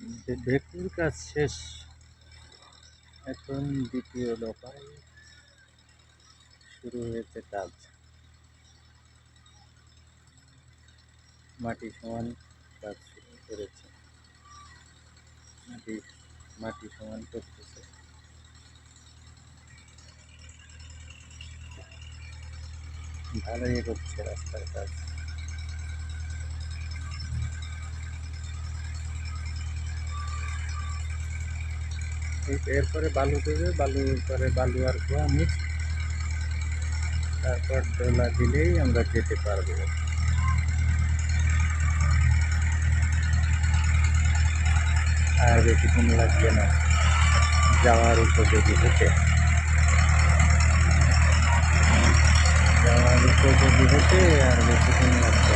যে ভেকুর কাজ শেষ, এখন দ্বিতীয় দফায় শুরু হয়েছে কাজ। মাটি সমান কাজ শুরু করেছে। মাটি মাটি সমান করতেছে। ভালোই করছে রাস্তার কাজ। এরপরে বালু দেবে বালুর পরে বালু আর খোয়া তারপর ডোলা দিলেই আমরা যেতে পারব। আর বেশিক্ষণ লাগবে না, যাওয়ার উপযোগী হতে। যাওয়ার উপযোগী হতে আর বেশিক্ষণ লাগবে